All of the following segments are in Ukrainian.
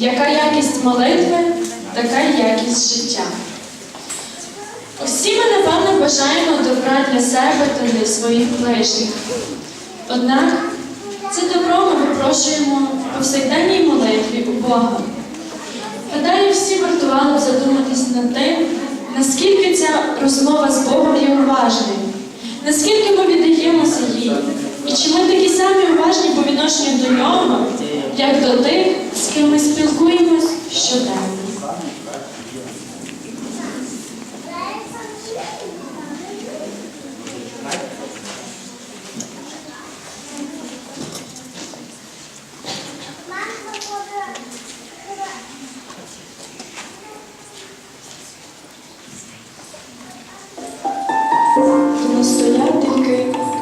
Яка якість молитви, така якість життя. Усі ми, напевно, бажаємо добра для себе та для своїх ближніх. Однак це добро ми випрошуємо в повсякденній молитві у Бога. Гадаю, всі вартували б задуматись над тим, наскільки ця розмова з Богом є уважною, наскільки ми віддаємося їй, і чи ми такі самі уважні по відношенню до нього, як до тих, з ким ми спілкуємось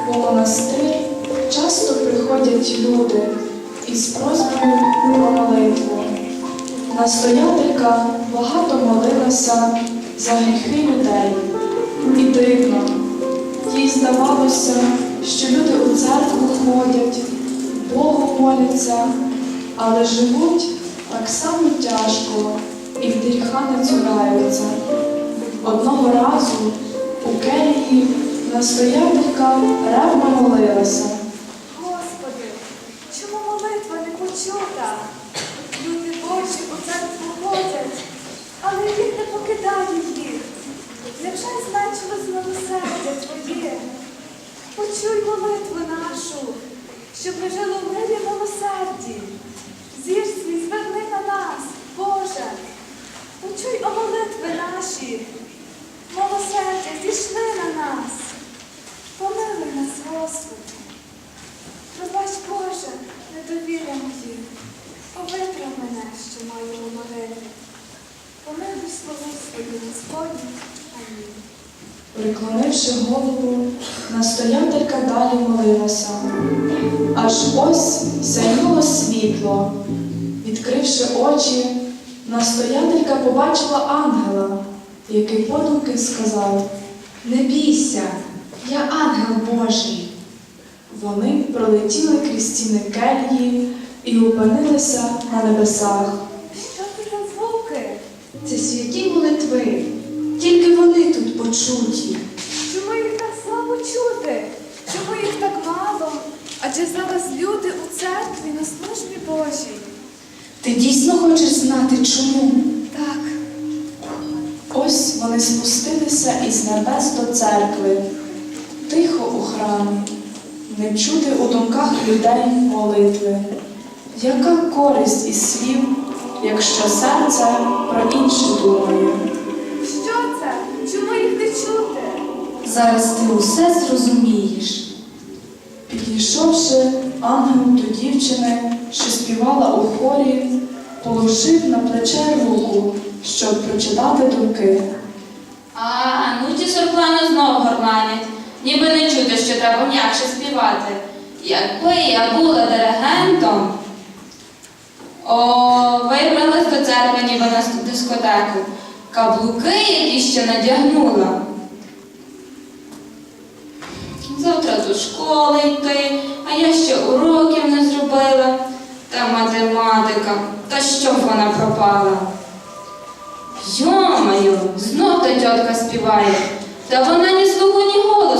у монастир часто приходять люди із просьбою про молитву. Настоятелька багато молилася за гріхи людей. І дивно, їй здавалося, що люди у церкву ходять, Богу моляться, але живуть так само тяжко і в гріха не цураються. Одного разу у келії настоятелька ревно молилася. Господи, чому молитва не почута? Люди Божі у церкву ходять, але їх не покидає їх. Невже зменшилось милосердя Твоє? Почуй молитву нашу, щоб ми жили в мирі й милосерді. Зір свій зверни на нас, Боже. Почуй о молитви наші. Милосердя, зійшли на нас. Помилуй нас, Господи. Пробач, Боже, недовір'я моє. Повитрав мене, що маю уморити. Помилуй слову свою, Господні. Амінь. Приклонивши голову, настоятелька далі молилася. Аж ось сяйнуло світло. Відкривши очі, настоятелька побачила ангела, який подумки сказав: Не бійся, я ангел Божий. Вони пролетіли крізь стіни кельї і опинилися на небесах. Що це за звуки? Це святі молитви. Тільки вони тут почуті. Чому їх так слабо чути? Чому їх так мало? Адже зараз люди у церкві на службі Божій. Ти дійсно хочеш знати чому? Так, Ось вони спустилися із небес до церкви, тихо у храмі, не чути у думках людей молитви. Яка користь із слів, якщо серце про інше думає? що це? Чому їх не чути? Зараз ти усе зрозумієш. Підійшовши, ангел до дівчини, що співала у хорі, положив на плече руку, щоб прочитати думки. А, ну ті сорплани знов горланять, ніби не чути, що треба м'якше співати. Якби я була диригентом. О, вибралась до церкви, ніби на дискотеку. Каблуки, які ще надягнула. Завтра до школи йти, а я ще уроків не зробила. Та математика, та що б вона пропала? Йомаю, знов та тітка співає, та вона ні слуху, ні голосу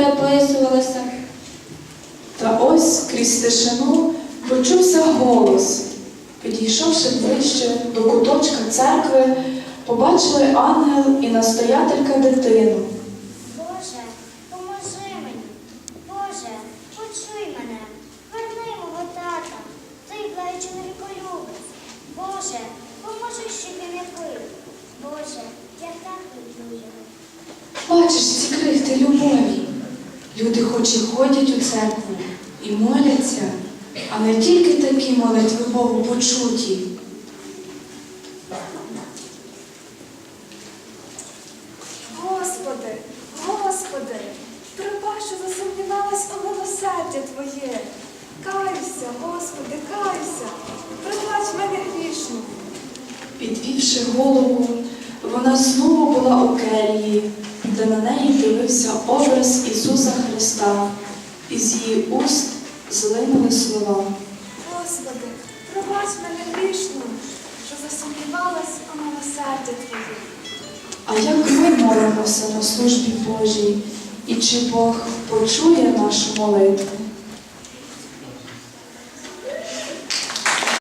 Настю. Та ось крізь тишину почувся голос. Підійшовши ближче до куточка церкви, побачили ангел і настоятелька дитину. Боже, поможи мені. Боже, почуй мене. Верни мого тата. Ти плачу великолюбець. Боже, поможи, щоб він не пив. Боже, я так люблю його. Бачиш ці крихти любові. Люди хоч і ходять у церкву і моляться, а не тільки такі молитви Богу почуті. Господи, Господи, пробач, що засумнівалась у милосердя Твоє. Каюся, Господи, каюся. Пробач мене грішну. Підвівши голову, вона знову була у келії, де на неї дивився образ Ісуса Христа, і з її уст злинули слова. Господи, пробач мене грішну, що засумнівалась у милосердя Твоє. А як ми молимося на службі Божій, і чи Бог почує нашу молитву?